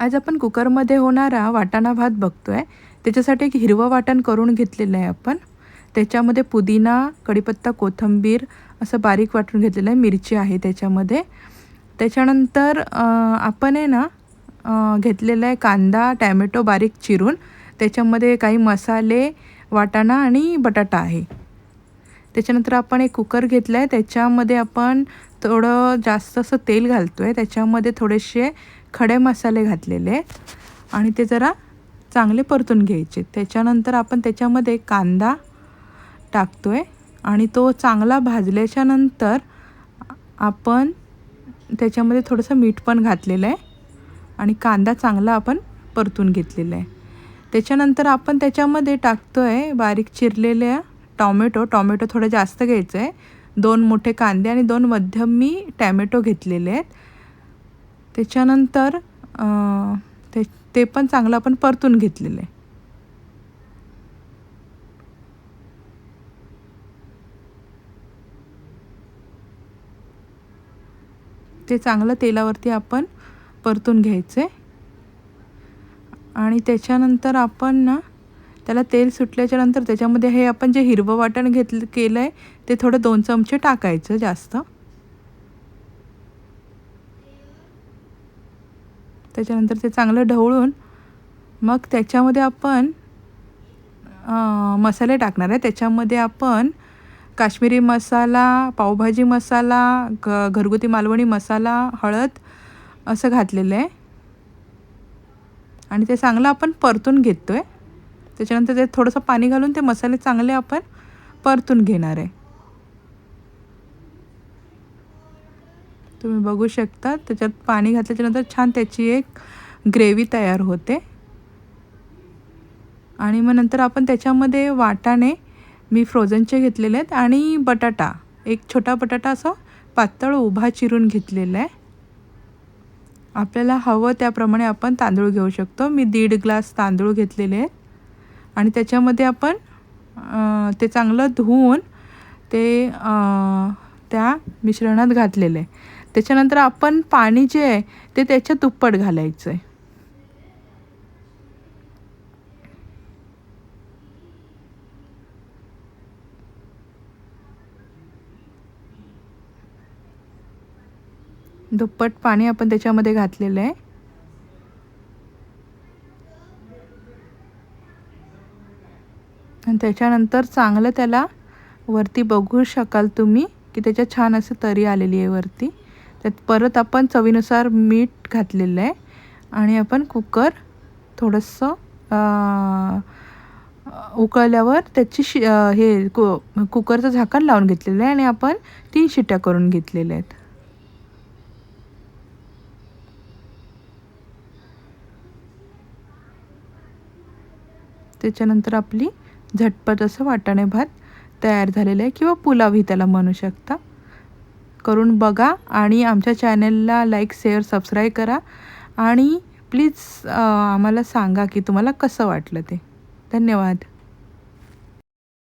आज आपण कुकरमध्ये होणारा वाटाणा भात बघतो आहे त्याच्यासाठी एक हिरवं वाटण करून घेतलेलं आहे आपण. त्याच्यामध्ये पुदिना कढीपत्ता कोथिंबीर असं बारीक वाटून घेतलेलं आहे. मिरची आहे त्याच्यामध्ये. त्याच्यानंतर आपण आहे ना घेतलेलं आहे कांदा टॅमॅटो बारीक चिरून. त्याच्यामध्ये काही मसाले वाटाणा आणि बटाटा आहे. त्याच्यानंतर आपण एक कुकर घेतला आहे त्याच्यामध्ये आपण थोडं जास्त असं तेल घालतो आहे त्याच्यामध्ये थोडेसे खडे मसाले घातलेले. आणि ते जरा चांगले परतून घ्यायचे. त्याच्यानंतर आपण त्याच्यामध्ये कांदा टाकतो आहे आणि तो चांगला भाजल्याच्या नंतर आपण त्याच्यामध्ये थोडंसं मीठ पण घातलेलं आहे आणि कांदा चांगला आपण परतून घेतलेला आहे त्याच्यानंतर आपण त्याच्यामध्ये टाकतो आहे बारीक चिरलेल्या टॉमॅटो टॉमॅटो थोडं जास्त घ्यायचं आहे दोन मोठे कांदे आणि दोन मध्यम मी टॅमॅटो घेतलेले आहेत. त्याच्यानंतर ते ते पण चांगलं आपण परतून घेतलेलं. आहे ते चांगलं तेलावरती आपण परतून घ्यायचं. आहे आणि त्याच्यानंतर आपण ना त्याला तेल सुटल्याच्या नंतर त्याच्यामध्ये हे आपण जे हिरवं वाटण घेतलं केलं आहे ते थोडं दोन चमचे टाकायचं जास्त. त्याच्यानंतर ते चांगलं ढवळून मग त्याच्यामध्ये आपण मसाले टाकणार आहे. त्याच्यामध्ये आपण काश्मीरी मसाला पावभाजी मसाला ग घरगुती मालवणी मसाला हळद असं घातलेलं आहे. आणि ते चांगलं आपण परतून घेतो आहे त्याच्यानंतर ते थोडंसं पाणी घालून ते मसाले चांगले आपण परतून घेणार आहे. तुम्ही बघू शकता त्याच्यात पाणी घातल्याच्यानंतर छान त्याची एक ग्रेव्ही तयार होते. आणि मग नंतर आपण त्याच्यामध्ये वाटाणे मी फ्रोझनचे घेतलेले आहेत आणि बटाटा एक छोटा बटाटा असा पातळ उभा चिरून घेतलेला आहे. आपल्याला हवं त्याप्रमाणे आपण तांदूळ घेऊ शकतो. मी दीड ग्लास तांदूळ घेतलेले आहेत. आणि त्याच्यामध्ये आपण ते चांगलं धुवून ते त्या मिश्रणात घातलेलं आहे. त्याच्यानंतर आपण पाणी जे आहे ते त्याच्या दुप्पट घालायचं आहे. दुप्पट पाणी आपण त्याच्यामध्ये घातलेलं आहे. आणि त्याच्यानंतर चांगलं त्याला वरती बघू शकाल तुम्ही की त्याच्या छान असं तरी आलेली आहे वरती. त्यात परत आपण चवीनुसार मीठ घातलेलं आहे. आणि आपण कुकर थोडंसं उकळल्यावर त्याची शि हे कु कुकरचं झाकण लावून घेतलेलं आहे आणि आपण तीन शिट्ट्या करून घेतलेल्या आहेत. त्याच्यानंतर आपली झटपट असं वाटाणे भात तयार झालेलं आहे. किंवा पुलावही त्याला म्हणू शकता. करून बघा आणि आमच्या चॅनलला लाईक शेअर सबस्क्राईब करा. आणि प्लीज आम्हाला सांगा की तुम्हाला कसं वाटलं ते. धन्यवाद.